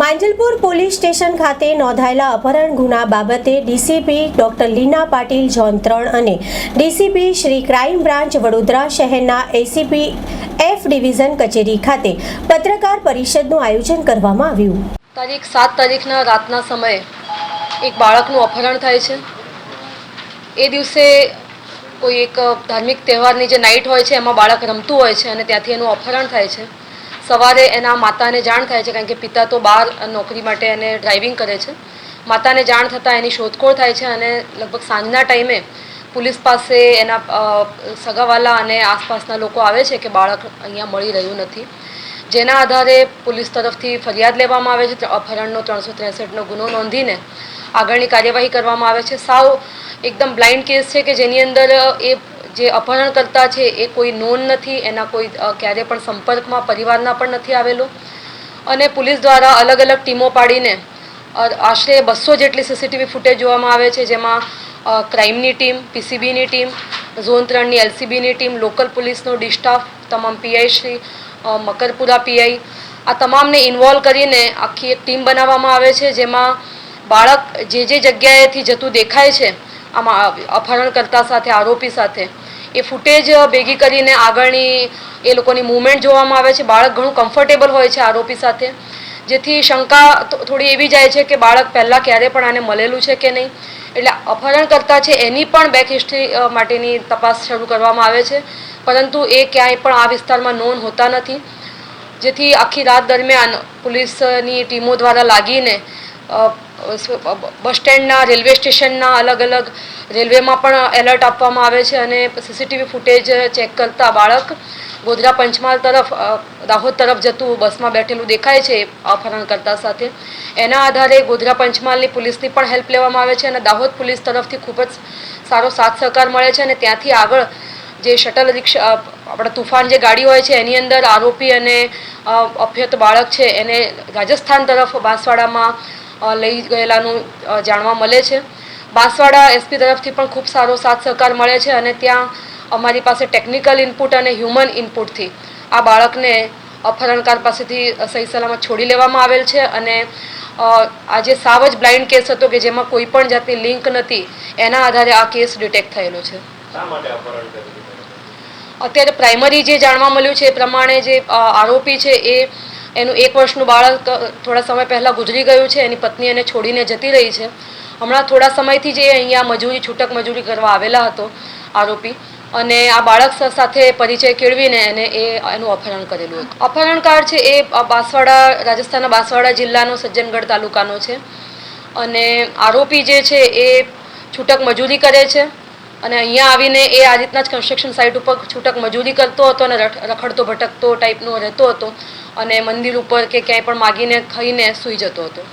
Manjalpur police station ખાતે નોંધાયેલા અપહરણ ગુના બાબતે DCP doctor Leena Patil, zone ત્રણ અને DCP Shri crime branch Vadodara શહેરના એસીપી એફ ડિવિઝન કચેરી ખાતે પત્રકાર પરિષદનું આયોજન કરવામાં આવ્યું. તારીખ સાત તારીખના રાતના સમયે એક બાળકનું અપહરણ થાય છે. એ દિવસે કોઈ એક ધાર્મિક તહેવારની જે નાઇટ હોય છે, એમાં બાળક રમતું હોય છે અને ત્યાંથી એનું અપહરણ થાય છે. સવારે એના માતાને જાણ થાય છે, કારણ કે પિતા તો બહાર નોકરી માટે એને ડ્રાઇવિંગ કરે છે. માતાને જાણ થતાં એની શોધખોળ થાય છે અને લગભગ સાંજના ટાઈમે પોલીસ પાસે એના સગાવાલા અને આસપાસના લોકો આવે છે કે બાળક અહીંયા મળી રહ્યું નથી. જેના આધારે પોલીસ તરફથી ફરિયાદ લેવામાં આવે છે, અપહરણનો ત્રણસો ત્રેસઠનો ગુનો નોંધીને આગળની કાર્યવાહી કરવામાં આવે છે. સાવ એકદમ બ્લાઇન્ડ કેસ છે કે જેની અંદર એ જે અપહરણકર્તા છે એ કોઈ નોન નથી, એના કોઈ ક્યારે પણ સંપર્કમાં, પરિવારના પણ નથી આવેલો. અને પોલીસ દ્વારા અલગ અલગ ટીમો પાડીને આશરે બસો જેટલી સીસીટીવી ફૂટેજ જોવામાં આવે છે, જેમાં ક્રાઇમની ટીમ, પીસીબીની ટીમ, ઝોન ત્રણની એલસીબીની ટીમ, લોકલ પોલીસનો ડિસ્ટાફ, તમામ પીઆઈ શ્રી મકરપુરા પીઆઈ, આ તમામને ઇન્વોલ્વ કરીને આખી એક ટીમ બનાવવામાં આવે છે, જેમાં બાળક જે જે જગ્યાએથી જતું દેખાય છે આમાં અપહરણકર્તા સાથે, આરોપી સાથે. એ ફૂટેજ ભેગી કરીને આગળની એ લોકોની મૂવમેન્ટ જોવામાં આવે છે. બાળક ઘણું કમ્ફર્ટેબલ હોય છે આરોપી સાથે. જેથી શંકા થોડી એવી જાય છે કે બાળક પહેલાં ક્યારે પણ આને મળેલું છે કે નહીં. એટલે અપહરણકર્તા છે એની પણ બેક હિસ્ટ્રી માટેની તપાસ શરૂ કરવામાં આવે છે. પરંતુ એ ક્યાંય પણ આ વિસ્તારમાં નોંધ હોતા નથી. જેથી આખી રાત દરમિયાન પોલીસની ટીમો દ્વારા લાગીને બસ સ્ટેન્ડના, રેલવે સ્ટેશનના અલગ અલગ રેલવેમાં પણ એલર્ટ આપવામાં આવે છે અને સીસીટીવી ફૂટેજ ચેક કરતા બાળક ગોધરા પંચમહાલ તરફ દાહોદ તરફ જતું બસમાં બેઠેલું દેખાય છે અપહરણકર્તા સાથે. એના આધારે ગોધરા પંચમહાલની પોલીસની પણ હેલ્પ લેવામાં આવે છે અને દાહોદ પોલીસ તરફથી ખૂબ જ સારો સાથ સહકાર મળે છે અને ત્યાંથી આગળ જે શટલ રિક્ષા આપણા તુફાન જે ગાડી હોય છે એની અંદર આરોપી અને અભ્યત બાળક છે એને રાજસ્થાન તરફ બાંસવાડામાં લઈ ગયેલાનું જાણવા મળે છે. બાંસવાડા એસપી તરફથી પણ ખૂબ સારો સાથ સહકાર મળે છે અને ત્યાં અમારી પાસે ટેકનિકલ ઇનપુટ અને હ્યુમન ઇનપુટથી આ બાળકને અપહરણકાર પાસેથી સહી સલામત છોડી લેવામાં આવેલ છે અને આજે સાવ જ બ્લાઇન્ડ કેસ હતો કે જેમાં કોઈ પણ જાતની લિંક નથી એના આધારે આ કેસ ડિટેક્ટ થયેલો છે. અત્યારે પ્રાઇમરી જે જાણવા મળ્યું છે એ પ્રમાણે જે આરોપી છે એ એનું એક વર્ષનું બાળક થોડા સમય પહેલાં ગુજરી ગયું છે, એની પત્ની એને છોડીને જતી રહી છે. હમણાં થોડા સમયથી જે અહીંયા મજૂરી, છૂટક મજૂરી કરવા આવેલા હતો આરોપી અને આ બાળક સાથે પરિચય કેળવીને એને એ, એનું અપહરણ કરેલું હતું. અપહરણકાર છે એ બાંસવાડા, રાજસ્થાનના બાંસવાડા જિલ્લાનો સજ્જનગઢ તાલુકાનો છે. અને આરોપી જે છે એ છૂટક મજૂરી કરે છે. અને અહીંયા આવીને એ આ રીતના જ કન્સ્ટ્રક્શન સાઇટ ઉપર છૂટક મજૂરી કરતો હતો અને રખ- રખડતો, ભટકતો ટાઈપનો રહેતો હતો અને મંદિર ઉપર કે ક્યાંય પણ માગીને ખાઈને સૂઈ જતો હતો.